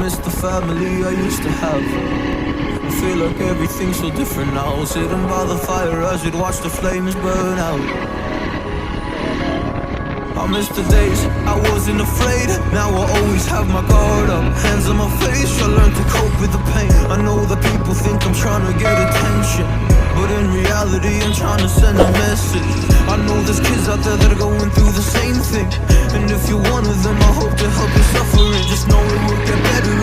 miss the family I used to have. I feel like everything's so different now. Sitting by the fire, I should watch the flames burn out. I miss the days I wasn't afraid. Now I always have my guard up. Hands on my face, I learned to cope with the pain. I know that people think I'm trying to get attention. But in reality, I'm trying to send a message. I know there's kids out there that are going through the same thing. And if you're one of them, I hope to help your suffering. Just know it will get better.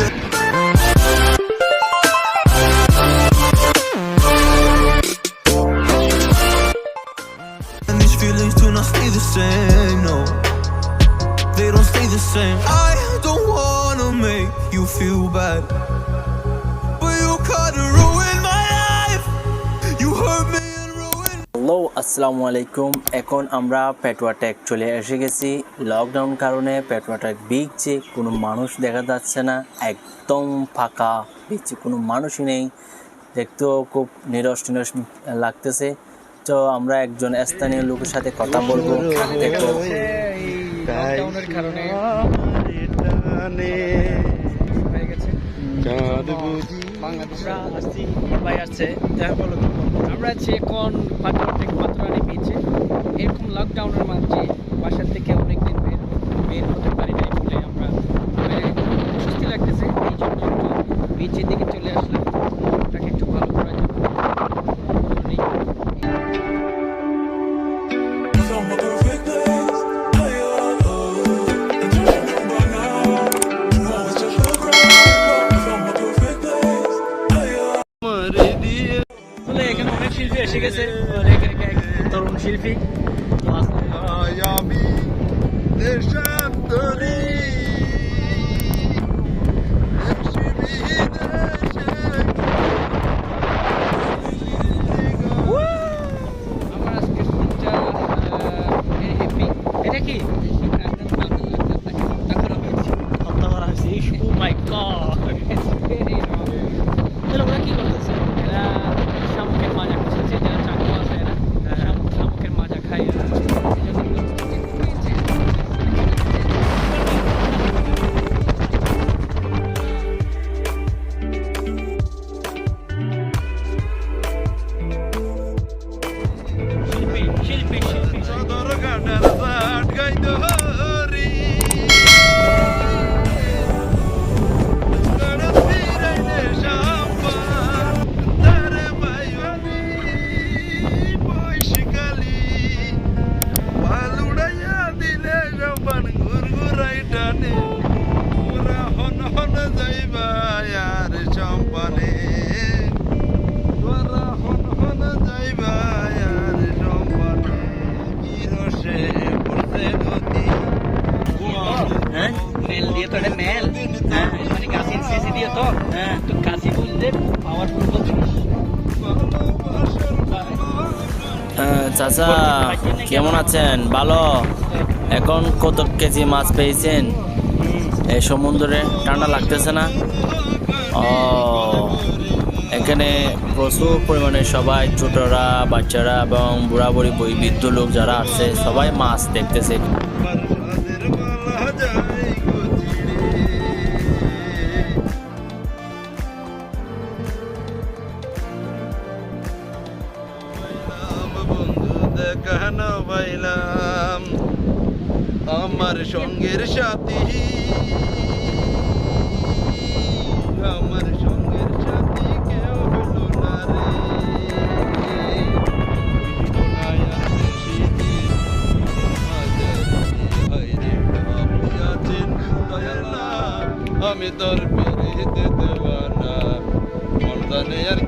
And these feelings do not stay the same, no. They don't stay the same. I don't wanna make you feel bad. আসসালামু আলাইকুম। এখন আমরা পেটুয়াটেক চলে এসে গেছি। Lockdown কারণে পেটুয়াটেক বিচে কোনো মানুষ দেখা যাচ্ছে না। একদম ফাঁকা বিচে কোনো মানুষই নেই। দেখতেও খুব নিরস নিরস লাগতেছে। তো আমরা একজন স্থানীয় লোকের সাথে কথা বলব। দেখো। লকডাউনের কারণে গেছে। বাংলাদেশে আসছি ভাই আসছে। দেখা বলো আমরা পাথর থেকে পাথর আনি বিচে এরকম লকডাউনের মাঝে বাসার থেকে অনেক দিন বের বের হতে পারি নাই বলে আমরা মানে লাগতেছে। এই জন্য বিচের দিকে চলে আসলাম। এসে গেছে তরুণ শিল্পী। আমি দেশান্তরী চাচা, কেমন আছেন? ভালো? এখন কত কেজি মাছ পেয়েছেন? এই সমুদ্রে ঠান্ডা লাগতেছে না? ও, এখানে প্রচুর পরিমাণে সবাই ছোটরা, বাচ্চারা এবং বুড়া বুড়ি বই বৃদ্ধ লোক যারা আছে, সবাই মাছ দেখতেছে। আমার সঙ্গের সাথী। আমার সঙ্গের সাথী কেউ হলো না রে। না, আমি তোর পেরে দেওয়ানা মন জানে আর